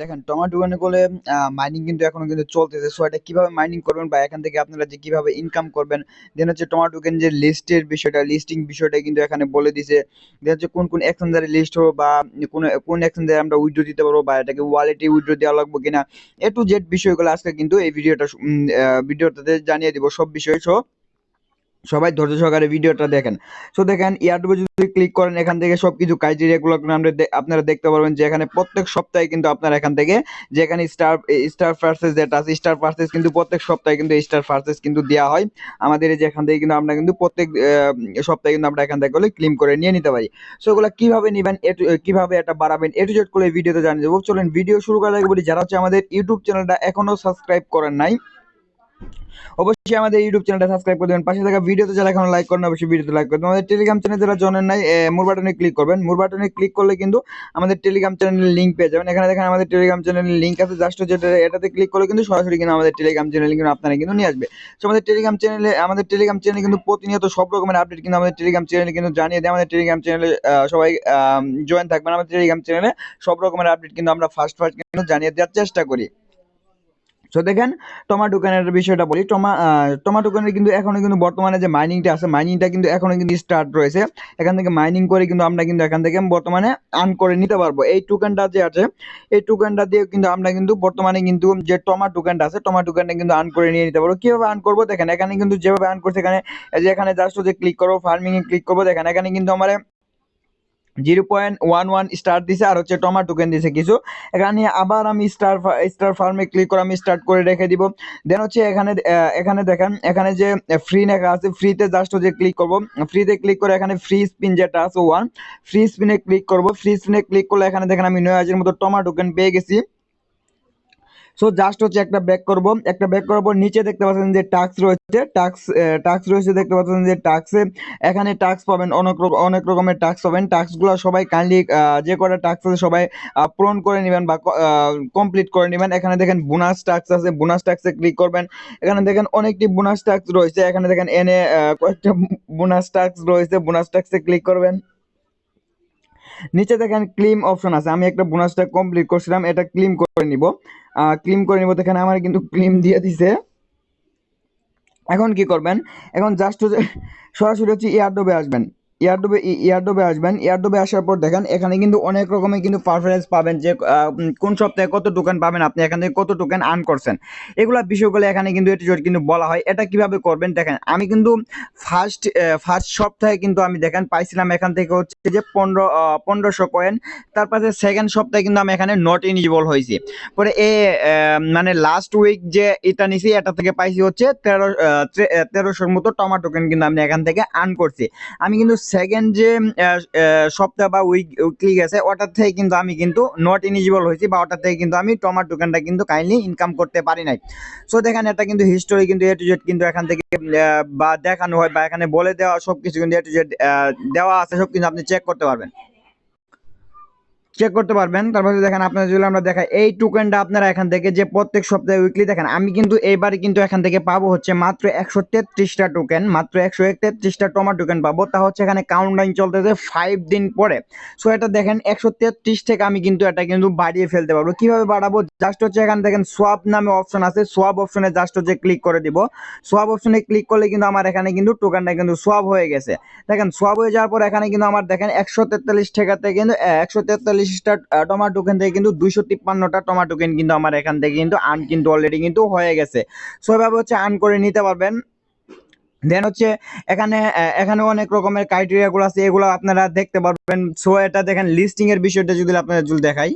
দেখেন টমেটো করলে মাইনিং কিন্তু এখনও কিন্তু চলতেছে। সো এটা কীভাবে মাইনিং করবেন বা এখান থেকে আপনারা যে কীভাবে ইনকাম করবেন? দেন হচ্ছে টমেটো কেন যে লিস্টের বিষয়টা লিস্টিং বিষয়টা কিন্তু এখানে বলে দিছে। দেন হচ্ছে কোন কোন এক্সচেঞ্জারে লিস্ট হবে বা কোন কোন এক্সচেঞ্জারে আমরা উইথড্র দিতে পারব বা এটাকে ওয়ালেটে উইথড্র দেওয়া লাগবে কিনা? এ টু জেড বিষয়গুলো আজকে কিন্তু এই ভিডিওটা ভিডিওটাতে জানিয়ে দিব সব বিষয়। সো সবাই ধৈর্য সহকারে ভিডিওটা দেখেন। সো দেখেন ইয়ারডুবে যদি ক্লিক করেন, এখান থেকে সবকিছু ক্রাইটেরিয়াগুলো আমরা দে- আপনারা দেখতে পারবেন যে এখানে প্রত্যেক সপ্তাহে কিন্তু আপনারা এখান থেকে যে এখানে স্টার স্টার ফার্সেস যেটা আছে স্টার ফার্সেস কিন্তু প্রত্যেক সপ্তাহে কিন্তু স্টার পার্সেস কিন্তু দেওয়া হয়। আমাদের এই যে এখান থেকে কিন্তু আমরা কিন্তু প্রত্যেক সপ্তাহে কিন্তু আমরা এখান থেকে ক্লেম করে নিয়ে নিতে পারি। সো এগুলো কীভাবে নেবেন এটু- কীভাবে এটা বাড়াবেন এটু জেড করে ভিডিওতে জানিয়ে দেবো। চলেন, ভিডিও শুরু করার আগে বলি, যারা হচ্ছে আমাদের ইউটিউব চ্যানেলটা এখনও সাবস্ক্রাইব করেন নাই অবশ্যই আমাদের ইউটিউব চ্যানেলটা সাবস্ক্রাইব করে দেবেন। পাশে থাকা ভিডিওতে যারা এখন লাইক করেন অবশ্যই ভিডিওতে লাইক করবেন আমাদের টেলিগ্রাম চ্যানেল যারা জয়েন নাই মোর বাটনে ক্লিক করবেন। মোর বাটনে ক্লিক করলে কিন্তু আমাদের টেলিগ্রাম চ্যানেলের লিঙ্ক পেয়ে যাবেন। এখানে দেখেন আমাদের টেলিগ্রাম চ্যানেলের লিঙ্ক আছে। জাস্ট যেটা এটাতে ক্লিক করলে কিন্তু সরাসরি কিন্তু আমাদের টেলিগ্রাম চ্যানেল কিন্তু আপনারা কিন্তু নিয়ে আসবে। তো আমাদের টেলিগ্রাম চ্যানেলে আমাদের টেলিগ্রাম চ্যানেলে কিন্তু প্রতিনিয়ত সব রকমের আপডেট কিন্তু আমাদের টেলিগ্রাম চ্যানেলে কিন্তু জানিয়ে দেয়। আমাদের টেলিগ্রাম চ্যানেলে সবাই জয়েন থাকবেন। আমাদের টেলিগ্রাম চ্যানেলে সব রকমের আপডেট কিন্তু আমরা ফার্স্ট ফার্স্ট কিন্তু জানিয়ে দেওয়ার চেষ্টা করি। তো দেখেন টমাটো ক্যানের বিষয়টা বলি। টমা টমাটো কিন্তু এখনও কিন্তু বর্তমানে যে মাইনিংটা আছে মাইনিংটা কিন্তু এখনও কিন্তু স্টার্ট রয়েছে। এখান থেকে মাইনিং করে কিন্তু আমরা কিন্তু এখান থেকে বর্তমানে আর্ন করে নিতে পারব। এই টোকেনটা যে আছে, এই টোকেনটা দিয়ে কিন্তু আমরা কিন্তু বর্তমানে কিন্তু যে টমা টোকেনটা আছে টমা টোকেনটা কিন্তু আর্ন করে নিয়ে নিতে পারব। কীভাবে আর্ন করব? দেখেন, এখানে কিন্তু যেভাবে আর্ন করছে, এখানে যে এখানে জাস্ট যে ক্লিক করব ফার্মিং এ ক্লিক করব, দেখেন, এখানে কিন্তু আমার zero point one one star দিছে আর হচ্ছে টমা টোকেন দিছে কিছু। এখানে আবার আমি স্টার স্টার ফার্মে ক্লিক করে আমি স্টার্ট করে রেখে দিব। দেন হচ্ছে এখানে এখানে দেখেন, এখানে যে ফ্রি লেখা আছে ফ্রিতে জাস্ট হচ্ছে ক্লিক করব। ফ্রিতে ক্লিক করে এখানে ফ্রি স্পিন যেটা আছে ওয়ান ফ্রি স্পিনে ক্লিক করব। ফ্রি স্পিনে ক্লিক করলে এখানে দেখেন আমি নয় হাজার মতো টমা টোকেন পেয়ে গেছি। সো জাস্ট হচ্ছে একটা ব্যাক করব। একটা ব্যাক করার পর নিচে দেখতে পাচ্ছেন যে টাক্স রয়েছে। টাক্স টাক্স রয়েছে দেখতে পাচ্ছেন যে টাক্সে এখানে টাক্স পাবেন, অনেক অনেক রকমের টাক্স পাবেন। টাক্সগুলো সবাই কাইন্ডলি যে কটা টাক্স আছে সবাই পূরণ করে নেবেন বা কমপ্লিট করে নেবেন। এখানে দেখেন বোনাস টাক্স আছে বোনাস টাক্সে ক্লিক করবেন। এখানে দেখেন অনেকটি বোনাস টাক্স রয়েছে। এখানে দেখেন এনে কয়েকটা বোনাস টাক্স রয়েছে। বোনাস টাক্সে ক্লিক করবেন। নিচে দেখেন ক্লিম অপশন আছে। আমি একটা বোনাসটা কমপ্লিট করছিলাম, এটা ক্লিম করে নিব। ক্লিম করে নিব, দেখেন আমার কিন্তু ক্লিম দিয়ে দিছে। এখন কি করবেন? এখন জাস্ট সরাসরি হচ্ছে এয়ারডোবে আসবেন। এয়ারডোবে এয়ারডোবে আসবেন। এয়ারডোবে আসার পর দেখেন, এখানে কিন্তু অনেক রকমের কিন্তু পারফরমেন্স পাবেন যে কোন সপ্তাহে কত টোকেন পাবেন আপনি, এখান থেকে কত টোকেন আর্ন করছেন। এগুলা বিষয়গুলো এখানে কিন্তু এটি কিন্তু বলা হয়। এটা কীভাবে করবেন? দেখেন, আমি কিন্তু ফার্স্ট ফার্স্ট সপ্তাহে কিন্তু আমি দেখেন পাইছিলাম এখান থেকে হচ্ছে যে পনেরো পনেরোশো কয়েন তারপরে সেকেন্ড সপ্তাহে কিন্তু আমি এখানে নট ইনিজিবল হয়েছি। পরে এ মানে লাস্ট উইক যে এটা নিছি, এটা থেকে পাইছি হচ্ছে তেরো তেরোশোর মতো টমা টোকেন কিন্তু আমি এখান থেকে আর্ন করছি। আমি কিন্তু সেকেন্ড যে সপ্তাহ বা উইক উইকলি গেছে, ওটার থেকে কিন্তু আমি কিন্তু নট ইনিজিবল হয়েছি বা ওটার থেকে কিন্তু আমি টমার টোকেনটা কিন্তু কাইন্ডলি ইনকাম করতে পারি নাই। সো দেখেন, এটা কিন্তু হিস্টোরি কিন্তু এ টু জেড কিন্তু এখান থেকে বা দেখানো হয় বা এখানে বলে দেওয়া সব কিছু কিন্তু এ টু জেড দেওয়া আছে সব কিন্তু আপনি চেক করতে পারবেন। চেক করতে পারবেন। তারপরে দেখেন আপনার যদি আমরা দেখাই, এই টোকেনটা আপনারা এখান থেকে যে প্রত্যেক সপ্তাহে উইকলি দেখেন, আমি কিন্তু এইবারে কিন্তু এখান থেকে পাবো হচ্ছে মাত্র একশো তেত্রিশটা টোকেন মাত্র একশো তেত্রিশটা টমা টোকেন পাবো। তা হচ্ছে এখানে কাউন্টডাউন চলতেছে ফাইভ দিন পরে। সো এটা দেখেন, একশো তেত্রিশ থেকে আমি কিন্তু এটা কিন্তু বাড়িয়ে ফেলতে পারব। কীভাবে বাড়াবো? জাস্ট হচ্ছে এখানে দেখেন সোয়াব নামে অপশন আছে। সোয়াব অপশনে জাস্ট হচ্ছে ক্লিক করে দিব। সোয়াব অপশনে ক্লিক করলে কিন্তু আমার এখানে কিন্তু টোকেনটা কিন্তু সোয়াব হয়ে গেছে। দেখেন সোয়াব হয়ে যাওয়ার পর এখানে কিন্তু আমার দেখেন একশো তেতাল্লিশ টাকাতে কিন্তু একশো তেতাল্লিশটা টমা টোকেন থেকে কিন্তু দুইশো তিপ্পান্নটা টমা টোকেন কিন্তু আমার এখান থেকে কিন্তু আর্ন কিন্তু অলরেডি কিন্তু হয়ে গেছে। সো এভাবে হচ্ছে আর্ন করে নিতে পারবেন। দেন হচ্ছে এখানে এখানে অনেক রকমের ক্রাইটেরিয়া গুলো আছে, এগুলো আপনারা দেখতে পারবেন। সো এটা দেখেন লিস্টিং এর বিষয়টা যদি আপনারা যদি দেখাই।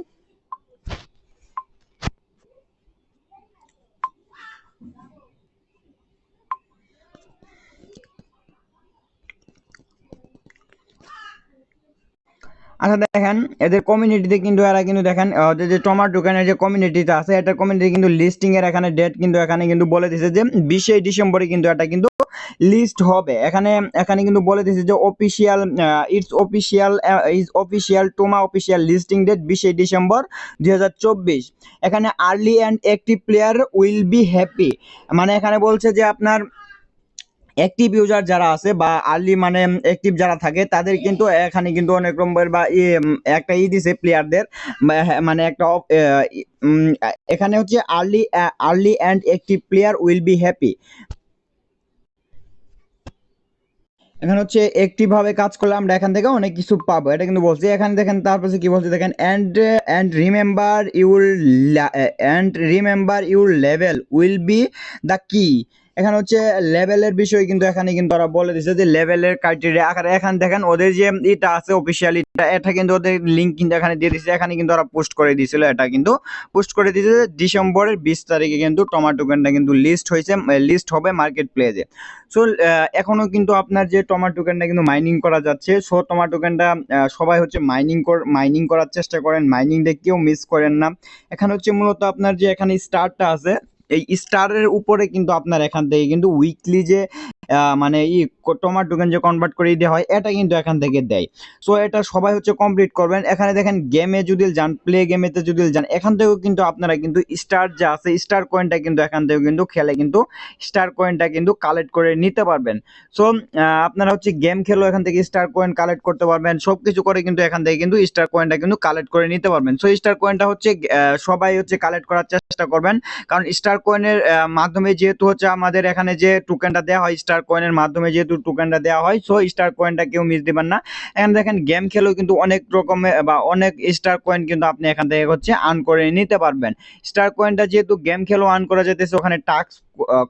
আচ্ছা দেখেন এদের কমিউনিটিতে কিন্তু এরা কিন্তু দেখেন যে টমার দোকানের যে কমিউনিটিটা আছে, এটা কমিউনিটি কিন্তু লিস্টিং এর এখানে ডেট কিন্তু এখানে কিন্তু বলে দিছে যে বিশে ডিসেম্বরে কিন্তু এটা কিন্তু লিস্ট হবে। এখানে এখানে কিন্তু বলে দিছে যে official it's official is official Toma official listing date বিশে ডিসেম্বর দুই হাজার চব্বিশ। এখানে early and active player will be happy মানে এখানে বলছে যে আপনার অ্যাক্টিভ ইউজার যারা আছে বা আর্লি মানে অ্যাক্টিভ যারা থাকে, তাদের কিন্তু এখানে কিন্তু অনেক রকমের বা একটা ই দিছে প্লেয়ারদের মানে একটা এখানে হচ্ছে early early and active player will be happy এখানে হচ্ছে একটি ভাবে কাজ করলে আমরা এখান থেকে অনেক কিছু পাবো। এটা কিন্তু বলছি। এখানে দেখেন, তারপরে কি বলছে, দেখেন and and remember your and remember your level will be the key এখানে হচ্ছে লেভেলের বিষয় কিন্তু এখানে কিন্তু ওরা বলে দিছে যে লেভেলের ক্রাইটেরিয়া আকারে এখানে দেখেন ওদের যে এটা আছে অফিসিয়াল এটা কিন্তু ওদের লিঙ্ক কিন্তু এখানে দিয়ে দিছে, এখানে কিন্তু ওরা পোস্ট করে দিয়েছিল এটা কিন্তু। পোস্ট করে দিয়েছে ডিসেম্বরের বিশ তারিখে কিন্তু টমাটো ক্যানটা কিন্তু লিস্ট হয়েছে লিস্ট হবে মার্কেট প্লেসে সো এখনও কিন্তু আপনার যে টমাটো ক্যানটা কিন্তু মাইনিং করা যাচ্ছে সো টমাটো ক্যানটা সবাই হচ্ছে মাইনিং মাইনিং করার চেষ্টা করেন মাইনিংটা কেউ মিস করেন না। এখানে হচ্ছে মূলত আপনার যে এখানে স্টারটা আছে এই স্টারের উপরে কিন্তু আপনার এখান থেকে কিন্তু উইকলি যে মানে ই টমাটো টোকেন যে কনভার্ট করে দেওয়া হয়, এটা কিন্তু এখান থেকে দেয়। সো এটা সবাই হচ্ছে কমপ্লিট করবেন। এখানে দেখেন গেমে যদি যান প্লে গেমেতে যদি যান, এখান থেকেও কিন্তু আপনারা কিন্তু স্টার যে আছে স্টার কয়েনটা কিন্তু এখান থেকে কিন্তু খেলে কিন্তু স্টার কয়েনটা কিন্তু কালেক্ট করে নিতে পারবেন। সো আপনারা হচ্ছে গেম খেলো এখান থেকে স্টার কয়েন কালেক্ট করতে পারবেন। সব কিছু করে কিন্তু এখান থেকে কিন্তু স্টার কয়েনটা কিন্তু কালেক্ট করে নিতে পারবেন। সো স্টার কয়েনটা হচ্ছে সবাই হচ্ছে কালেক্ট করার চেষ্টা করবেন। কারণ স্টার কয়েনের মাধ্যমে যেহেতু হচ্ছে আমাদের এখানে যে টোকেনটা দেওয়া হয় স্টার কয়েনের মাধ্যমে যেহেতু টোকেনটা দেওয়া হয় সো স্টার কয়েনটা কেউ মিস দেবেন না। এখানে দেখেন গেম খেলেও কিন্তু অনেক রকমের বা অনেক স্টার কয়েন কিন্তু আপনি এখান থেকে হচ্ছে আর্ন করে নিতে পারবেন। স্টার কয়েনটা যেহেতু গেম খেলেও আর্ন করা যেতেছে ওখানে টাস্ক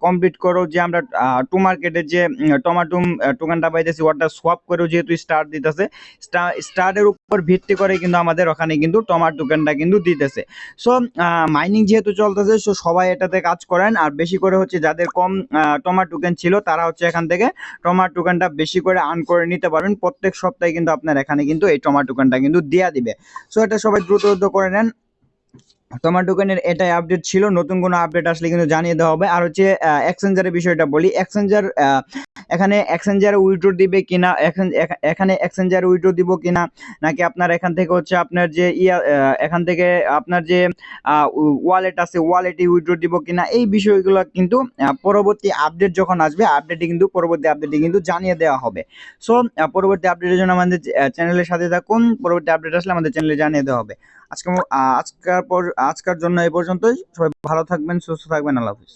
কমপ্লিট করেও যে আমরা টু মার্কেটের যে টমাটুম টোকেনটা পাইতেছি, ওটা সোয়াপ করেও যেহেতু স্টার দিতেছে স্টারের উপর ভিত্তি করে কিন্তু আমাদের ওখানে কিন্তু টমাটো টোকেনটা কিন্তু দিতেছে। সো মাইনিং যেহেতু চলতেছে সো সবাই এটাতে কাজ করেন, আর বেশি করে হচ্ছে যাদের কম টমাটো টোকেন ছিল, তারা হচ্ছে এখান থেকে টমাটো টোকেনটা বেশি করে আর্ন করে নিতে পারবেন প্রত্যেক সপ্তাহে কিন্তু আপনার এখানে কিন্তু এই টমাটো টোকেনটা কিন্তু দেয়া দিবে। সো এটা সবাই দ্রুত দ্রুত করে নেন। তোমার দোকানের এটাই আপডেট ছিল, নতুন কোনো আপডেট আসলে কিন্তু জানিয়ে দেওয়া হবে। আর হচ্ছে এক্সচেঞ্জারের বিষয়টা বলি। এক্সচেঞ্জার এখানে এক্সচেঞ্জার উইড্রো দিবে কিনা, এখান- এক্সচেঞ্জার উইড্রো দিব কিনা, নাকি আপনার এখান থেকে হচ্ছে আপনার যে ইয়া এখান থেকে আপনার যে ওয়ালেট আছে ওয়ালেটে উইড্রো দিব কিনা, এই বিষয়গুলো কিন্তু পরবর্তী আপডেট যখন আসবে আপডেটে কিন্তু, পরবর্তী আপডেটে কিন্তু জানিয়ে দেওয়া হবে। সো পরবর্তী আপডেটের জন্য আমাদের চ্যানেলের সাথে থাকুন, পরবর্তী আপডেট আসলে আমাদের চ্যানেলে জানিয়ে দেওয়া হবে। আজকে আজকার পর আজকার জন্য এই পর্যন্তই। সবাই ভালো থাকবেন সুস্থ থাকবেন আল্লাহ হাফিজ।